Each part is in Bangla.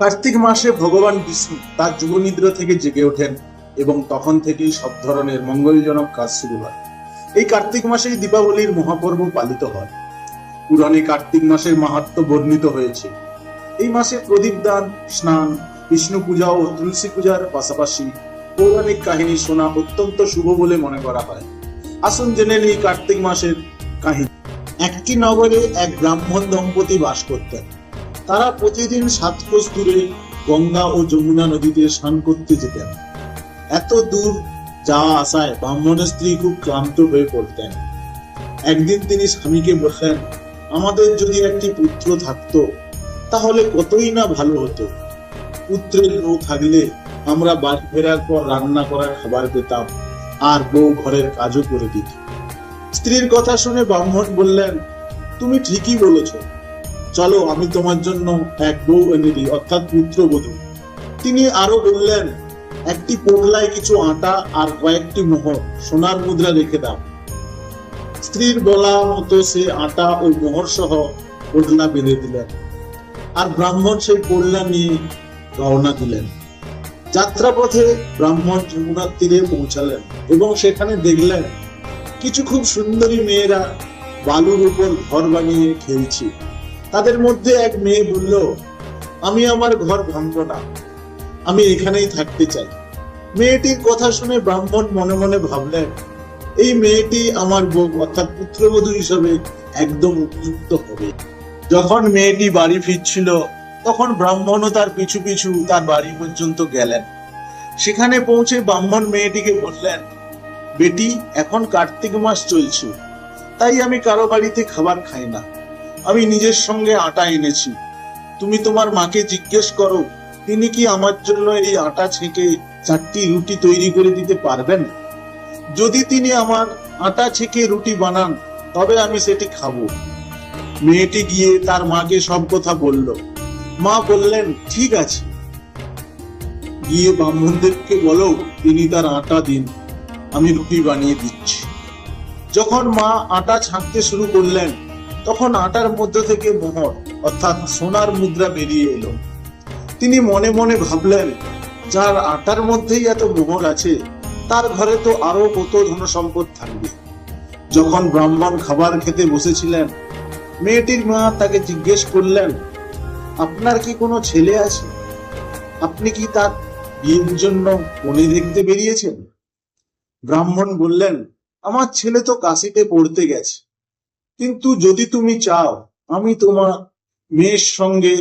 কার্তিক মাসে ভগবান বিষ্ণু তার যুবনিদ্রা থেকে জেগে ওঠেন এবং তখন থেকেই সব ধরনের মঙ্গলজনক কাজ শুরু হয়। এই কার্তিক মাসেই দীপাবলির মহাপর্ব পালিত হয়। পুরাণে কার্তিক মাসের মাহাত্ম বর্ণিত হয়েছে। এই মাসে প্রদীপ দান, স্নান, বিষ্ণু পূজা ও তুলসী পূজার পাশাপাশি পৌরাণিক কাহিনী শোনা অত্যন্ত শুভ বলে মনে করা হয়। আসুন জেনে নিই কার্তিক মাসের কাহিনী। একটি নগরে এক ব্রাহ্মণ দম্পতি বাস করতেন। তারা প্রতিদিন সাত কোষ দূরে গঙ্গা ও যমুনা নদীতে স্নান করতে যেতেন। এত দূর যাওয়া আসায় ব্রাহ্মণের স্ত্রী খুব ক্লান্ত হয়ে পড়তেন। একদিন তিনি স্বামীকে বললেন, আমাদের যদি একটি পুত্র থাকতো, তাহলে কতই না ভালো হতো। পুত্রের বউ থাকলে আমরা বাড়ি ফেরার পর রান্না করা খাবার পেতাম আর বউ ঘরের কাজও করে দিত। স্ত্রীর কথা শুনে ব্রাহ্মণ বললেন, তুমি ঠিকই বলেছ চলো, আমি তোমার জন্য এক বউ এনে দিই, অর্থাৎ পুত্রবধূ। তিনি আরও বললেন, একটি পোটলায় কিছু আটা আর কয়েকটি মোহর, সোনার মুদ্রা রেখে দাও। স্ত্রীর বলা মতো সে আটা ও মোহর সহ পোটলা বেঁধে দিলেন। আর ব্রাহ্মণ সেই পোটলা নিয়ে রওনা দিলেন। যাত্রাপথে ব্রাহ্মণ যমুনার তীরে পৌঁছালেন এবং সেখানে দেখলেন, কিছু খুব সুন্দরী মেয়েরা বালুর উপর ঘর বানিয়ে খেলছে। তাদের মধ্যে এক মেয়ে বলল, আমি আমার ঘর ভাঙব না। আমি এখানেই থাকতে চাই। মেয়েটির কথা শুনে ব্রাহ্মণ মনে মনে ভাবলেন, এই মেয়েটি আমার বউ অর্থাৎ পুত্রবধূ হিসেবে একদম উপযুক্ত হবে। যখন মেয়েটি বাড়ি ফিরছিল, তখন ব্রাহ্মণও তার পিছু পিছু তার বাড়ি পর্যন্ত গেলেন। সেখানে পৌঁছে ব্রাহ্মণ মেয়েটিকে বললেন, বেটি, এখন কার্তিক মাস চলছে। তাই আমি কারও বাড়িতে খাবার খাই না। আমি নিজের সঙ্গে আটা এনেছি। তুমি তোমার মাকে জিজ্ঞেস করো, তিনি কি আমার জন্য এই আটা ছেঁকে চারটি রুটি তৈরি করে দিতে পারবেন? যদি তিনি আমার আটা ছেঁকে রুটি বানান, তবে আমি সেটি খাব। মেয়েটি গিয়ে তার মাকে সব কথা বলল। মা বললেন, ঠিক আছে। গিয়ে ব্রাহ্মণদেরকে বলো, তিনি তার আটা দিন, আমি রুটি বানিয়ে দিচ্ছি। যখন মা আটা ছাঁকতে শুরু করলেন তখন আটার মধ্যে থেকে মোহর, অর্থাৎ সোনার মুদ্রা বেরিয়ে এলো। তিনি মনে মনে ভাবলেন, যার আটার মধ্যেই এত মোহর আছে, তার ঘরে তো আরও কত ধন সম্পদ থাকবে। যখন ব্রাহ্মণ খাবার খেতে বসেছিলেন, মেয়েটির মা তাকে জিজ্ঞেস করলেন, আপনার কি কোনো ছেলে আছে? আপনি কি তার বিয়ের জন্য মনে দেখতে বেরিয়েছেন? ব্রাহ্মণ বললেন, আমার ছেলে তো কাশিতে পড়তে গেছে। কিন্তু যদি তুমি চাও, আমি তোমার মেয়ের সঙ্গে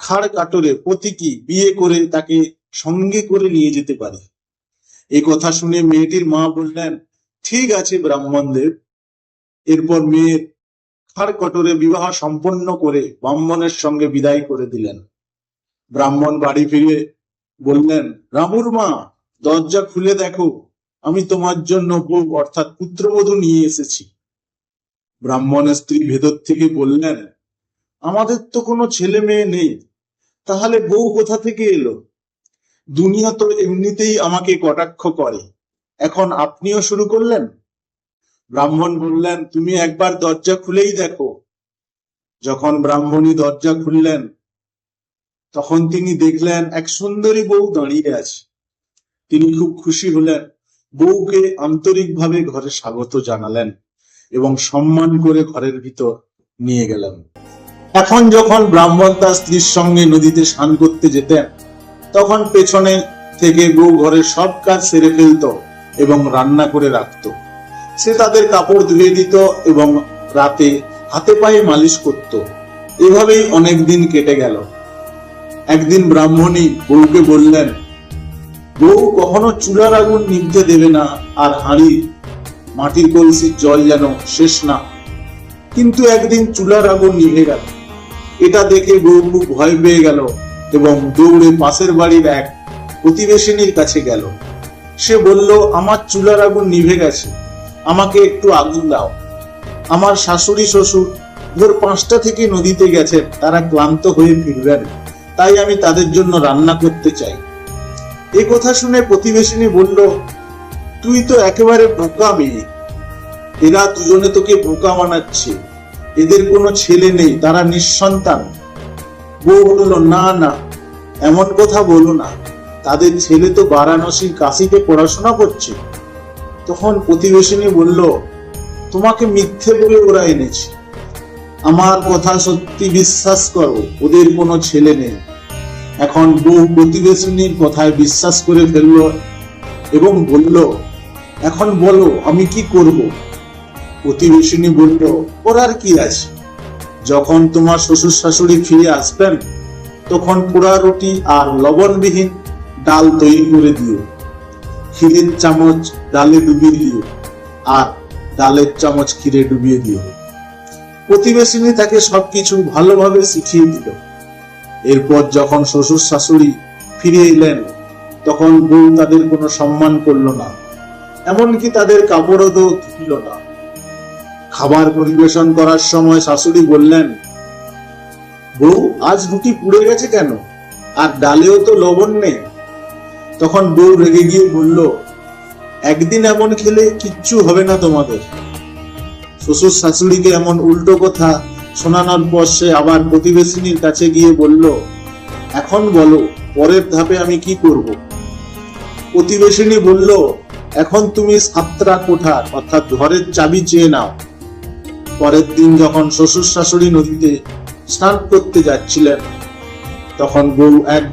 খাড় কাটরে প্রতীকী বিয়ে করে তাকে সঙ্গে করে নিয়ে যেতে পারি। এই কথা শুনে মেয়েটির মা বললেন, ঠিক আছে ব্রাহ্মণদের। এরপর মেয়ের খাড় কটরে বিবাহ সম্পন্ন করে ব্রাহ্মণের সঙ্গে বিদায় করে দিলেন। ব্রাহ্মণ বাড়ি ফিরে বললেন, রামুর মা, দরজা খুলে দেখো। আমি তোমার জন্য বউ অর্থাৎ পুত্রবধূ নিয়ে এসেছি। ব্রাহ্মণের স্ত্রী ভেতর থেকে বললেন, আমাদের তো কোনো ছেলে মেয়ে নেই। তাহলে বউ কোথা থেকে এলো? দুনিয়া তো এমনিতেই আমাকে কটাক্ষ করে। এখন আপনিও শুরু করলেন? ব্রাহ্মণ বললেন, তুমি একবার দরজা খুলেই দেখো। যখন ব্রাহ্মণী দরজা খুললেন, তখন তিনি দেখলেন এক সুন্দরী বউ দাঁড়িয়ে আছে। তিনি খুব খুশি হলেন। বউকে আন্তরিকভাবে ঘরে স্বাগত জানালেন। এবং সম্মান করে ঘরের ভিতর নিয়ে গেলেন। এখন যখন ব্রাহ্মণ তার স্ত্রীর সঙ্গে নদীতে স্নান করতে যেতেন, তখন পেছনে থেকে বউ ঘরের সব কাজ সেরে ফেলত এবং রান্না করে রাখত। সে তাদের কাপড় ধুয়ে দিত এবং রাতে হাতে পায়ে মালিশ করত। এভাবেই অনেক দিন কেটে গেল। একদিন ব্রাহ্মণী বউকে বললেন, বউ, কখনো চুলার আগুন নিভতে দেবে না আর হাঁড়ি মাটির কলসির জল যেন শেষ না। কিন্তু একদিন চুলার আগুন নিভে গেল। এটা দেখে বউ ভয় পেয়ে গেল এবং দৌড়ে পাশের বাড়ির এক প্রতিবেশিনীর কাছে গেল। সে বলল, আমার চুলার আগুন নিভে গেছে। আমাকে একটু আগুন দাও। আমার শাশুড়ি শ্বশুর ভোর পাঁচটা থেকে নদীতে গেছেন। তারা ক্লান্ত হয়ে ফিরবেন। তাই আমি তাদের জন্য রান্না করতে চাই। এ কথা শুনে প্রতিবেশিনী বলল তুই তো একেবারে বোকা মেয়ে। এরা দুজনে তোকে বোকা বানাচ্ছে। এদের কোনো ছেলে নেই, তারা নিঃসন্তান। বউ বলল, না না, এমন কথা বলো না। তাদের ছেলে তো বারাণসীর কাশিতে পড়াশোনা করছে। তখন প্রতিবেশিনী বলল, তোমাকে মিথ্যে বলে ওরা এনেছে। আমার কথা সত্যি বিশ্বাস করো, ওদের কোনো ছেলে নেই। এখন বউ প্রতিবেশিনীর কথায় বিশ্বাস করে ফেলল এবং বলল এখন বলো, আমি কি করব? প্রতিবেশিনী বলল, ওর আর কি আছে? যখন তোমার শ্বশুর শাশুড়ি ফিরে আসবেন, তখন পোড়া রুটি আর লবণবিহীন ডাল তৈরি করে দিও। ক্ষীরের চামচ ডালে ডুবিয়ে দিও আর ডালের চামচ ক্ষীরে ডুবিয়ে দিও। প্রতিবেশিনী তাকে সবকিছু ভালোভাবে শিখিয়ে দিল। এরপর যখন শ্বশুর শাশুড়ি ফিরে এলেন, তখন বউ তাদের কোনো সম্মান করল না। এমনকি তাদের কাপড়ও ধুল না। খাবার পরিবেশন করার সময় শাশুড়ি বললেন, বউ, আজ রুটি পুড়ে গেছে কেন? আর ডালেও তো লবণ নেই। তখন বউ রেগে গিয়ে বলল, একদিন এমন খেলে কিচ্ছু হবে না তোমাদের। শ্বশুর শাশুড়িকে এমন উল্টো কথা শোনানোর পর সে আবার প্রতিবেশিনীর কাছে গিয়ে বলল, এখন বলো, পরের ধাপে আমি কি করব? প্রতিবেশিনী বলল এখন তুমি সাতটা কোঠার, অর্থাৎ ঘরের চাবি চেয়ে নাও। পরের দিন যখন শ্বশুর শাশুড়ি নদীতে স্নান করতে যাচ্ছিলেন, তখন বউ এক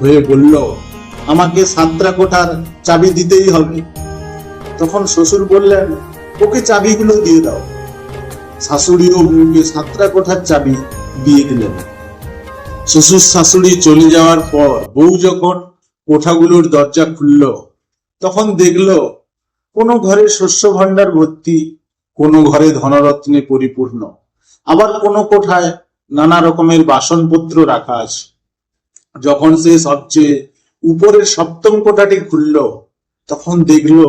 হয়ে বলল, আমাকে সাতটা কোঠার চাবি দিতেই হবে। তখন শ্বশুর বললেন, ওকে চাবিগুলো দিয়ে দাও। শাশুড়ি ও বউকে সাতটা কোঠার চাবি দিয়ে দিলেন। শ্বশুর শাশুড়ি চলে যাওয়ার পর বউ যখন কোঠাগুলোর দরজা খুলল তখন দেখল, কোনো ঘরে শস্য ভাণ্ডার ভর্তি, কোনো ঘরে ধনরত্নে পরিপূর্ণ। আবার কোনো কোঠায় নানা রকমের বাসনপত্র রাখা আছে। যখন সে সবচেয়ে উপরের সপ্তম কোঠাটি খুলল, তখন দেখল,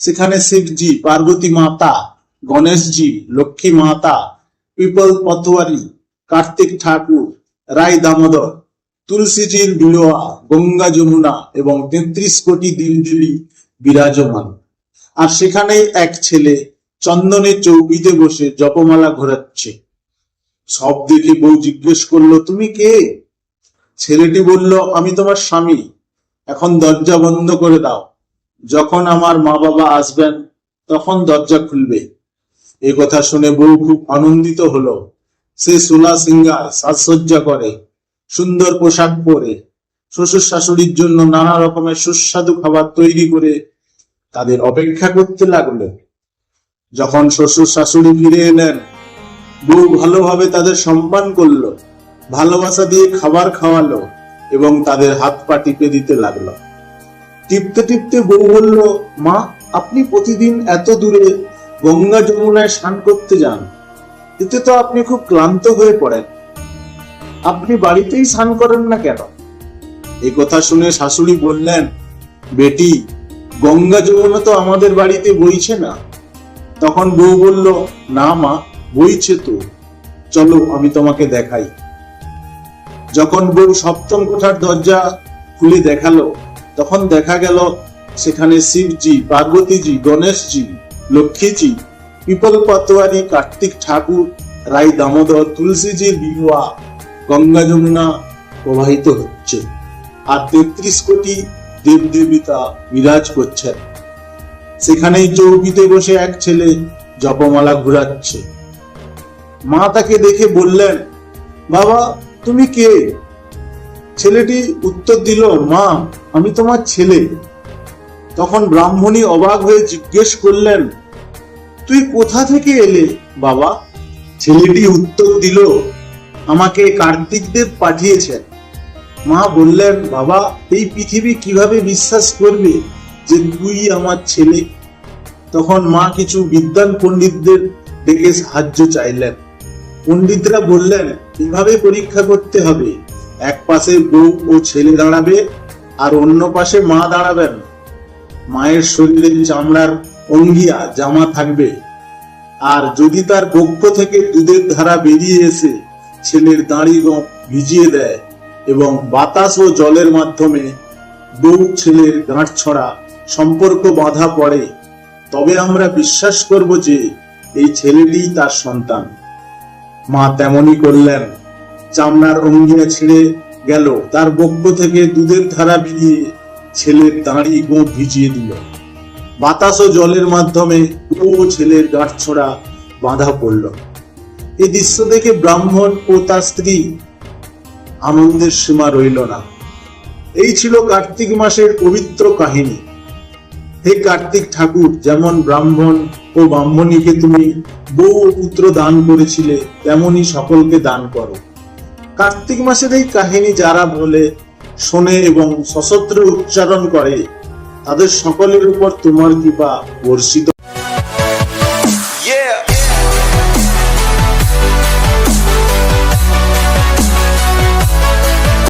সেখানে শিবজি, পার্বতী মাতা, গণেশজি, লক্ষ্মী মাতা, পিপল পতোয়ারি কার্তিক ঠাকুর, রায় দামোদর তুলসীজির বিলোয়া, গঙ্গা যমুনা এবং তেত্রিশ কোটি দিলজুলি বিরাজমান। আর সেখানেই এক ছেলে চন্দনের চৌকিতে বসে জপমালা ঘোরাচ্ছে। সব দেখে বউ জিজ্ঞেস করল, তুমি কে? ছেলেটি বলল, আমি তোমার স্বামী। এখন দরজা বন্ধ করে দাও। যখন আমার মা বাবা আসবেন, তখন দরজা খুলবে। এ কথা শুনে বউ খুব আনন্দিত হলো। সে সোলা সিঙ্গার সাজসজ্জা করে। সুন্দর পোশাক পরে, শ্বশুর শাশুড়ির জন্য নানা রকমের সুস্বাদু খাবার তৈরি করে তাদের অপেক্ষা করতে লাগল। যখন শ্বশুর শাশুড়ি ফিরে এলেন, বউ ভালোভাবে তাদের সম্মান করল, ভালোবাসা দিয়ে খাবার খাওয়ালো এবং তাদের হাত পা টিপে দিতে লাগল। টিপতে টিপতে বউ বলল, মা, আপনি প্রতিদিন এত দূরে গঙ্গা যমুনায় স্নান করতে যান। এতে তো আপনি খুব ক্লান্ত হয়ে পড়েন। আপনি বাড়িতেই স্নান করেন না কেন? এই কথা শুনে শাশুড়ি বললেন, বেটি, গঙ্গা যমুনা তো আমাদের বাড়িতে বইছে না। তখন বউ বলল, না মা, বইছে তো। চলো আমি তোমাকে দেখাই। যখন বউ সপ্তম কোঠার দরজা খুলে দেখাল, তখন দেখা গেল সেখানে শিবজি, পার্বতীজি, গণেশজি, লক্ষ্মীজি পিপল পাতোয়ারি কার্তিক ঠাকুর, রায় দামোদর, তুলসীজির বিবাহ গঙ্গা যমুনা প্রবাহিত হচ্ছে আর তেত্রিশ কোটি দেব দেবিতা বিরাজ করছেন সেখানেই চৌকিতে বসে এক ছেলে জপমালা ঘুরাচ্ছে। মা তাকে দেখে বললেন, বাবা, তুমি কে? ছেলেটি উত্তর দিল, মা, আমি তোমার ছেলে। তখন ব্রাহ্মণী অবাক হয়ে জিজ্ঞেস করলেন, তুই কোথা থেকে এলে বাবা? ছেলেটি উত্তর দিল আমাকে কার্তিক দেব পাঠিয়েছেন। মা বললেন, বাবা, এই পৃথিবী কীভাবে বিশ্বাস করবে যে তুই আমার ছেলে? তখন মা কিছু বিদ্যান পণ্ডিতদের ডেকে সাহায্য চাইলেন। পণ্ডিতরা বললেন কীভাবে পরীক্ষা করতে হবে। এক পাশে বউ ও ছেলে দাঁড়াবে আর অন্য পাশে মা দাঁড়াবেন। মায়ের শরীরে চামড়ার অঙ্গিয়া, জামা থাকবে। আর যদি তার বক্ষ থেকে দুধের ধারা বেরিয়ে এসে ছেলের দাঁড়ি গোঁফ ভিজিয়ে দেয় এবং বাতাস ও জলের মাধ্যমে বউ ছেলের গাঁট ছড়া সম্পর্ক বাঁধা পড়ে। তবে আমরা বিশ্বাস করব যে এই ছেলেটি তার সন্তান। মা তেমনই করলেন। চামড়ার অঙ্গিয়া ছিঁড়ে গেল। তার বক্ষ থেকে দুধের ধারা বেরিয়ে ছেলের দাঁড়ি গোঁ ভিজিয়ে দিল। বাতাস ও জলের মাধ্যমে ও ছেলের গাঁটছড়া বাঁধা পড়ল। এই দৃশ্য দেখে ব্রাহ্মণ ও তার স্ত্রী আনন্দের সীমা রইল না। এই ছিল কার্তিক মাসের পবিত্র কাহিনী। হে কার্তিক ঠাকুর, যেমন ব্রাহ্মণ ও ব্রাহ্মণীকে তুমি বউ ও পুত্র দান করেছিলে, তেমনি সকলকে দান করো। কার্তিক মাসের এই কাহিনী যারা বলে, শোনে এবং সশস্ত্র উচ্চারণ করে, তাদের সকলের উপর তোমার কৃপা বর্ষিত